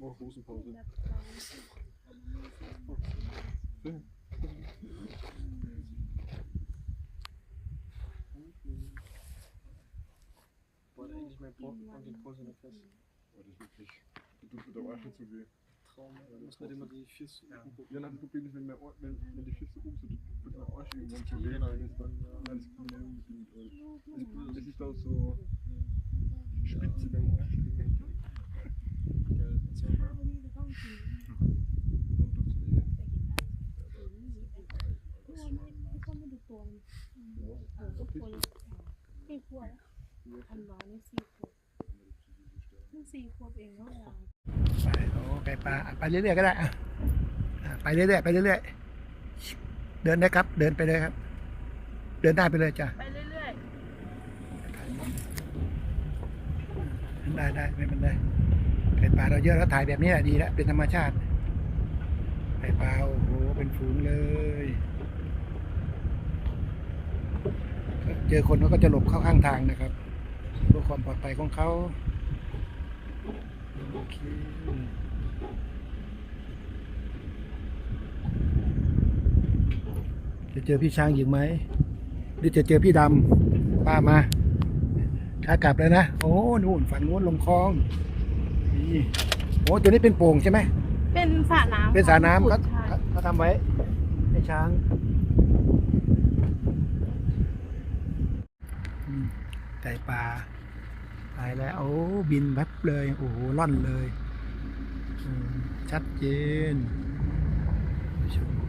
Hosenpause. wollte eigentlich mein Pol und den Puls in der Fest. Oh, das ist wirklich. Das tut mir schon zu weh. Traum. Da muss man immer die Füße Ja. gucken. Ja, das Problem ist, wenn, mein Ohr, wenn, wenn die Füße oben sind, tut mein Arsch irgendwann zu weh. Genau. Dann ist alles Knie unbedingt. weil Das ist da so spitze beim Arsch. ต้องมาดูตัวมันเออทุกคนไม่ควรอันวานี่สี่ขวบเพิ่งสี่ขวบเองเนาะไปโอ้ไปปลาไปเรื่อยๆก็ได้อะไปเรื่อยๆไปเรื่อยๆเดินได้ครับ เดินไปเลยครับ เดินได้ไปเลยจ้ะไปเรื่อยๆได้ได้ไม่เป็นไรไก่ปลาเราเยอะแล้วถ่ายแบบนี้แหละดีแล้วเป็นธรรมชาติไก่ปลาโอ้โหเป็นฝูงเลย เจอคนเขาก็จะหลบเข้าข้างทางนะครับเพื่อความปลอดภัยของเขาโอเคจะเจอพี่ช้างหญิงไหมหรือจะเจอพี่ดำป้ามาขากลับแล้วนะ โอ้นู่นฝั่งนู้นลงคลองนี่โอ้ตัวนี้เป็นโป่งใช่ไหมๆเป็นสระน้ำเป็นสระน้ำเขาใช่เขาเขาทำไว้ให้ช้างอืม ไก่ป่าตายแล้ว โอ้บินแวบเลย โอ้โหล่อนเลย ชัดเจนชม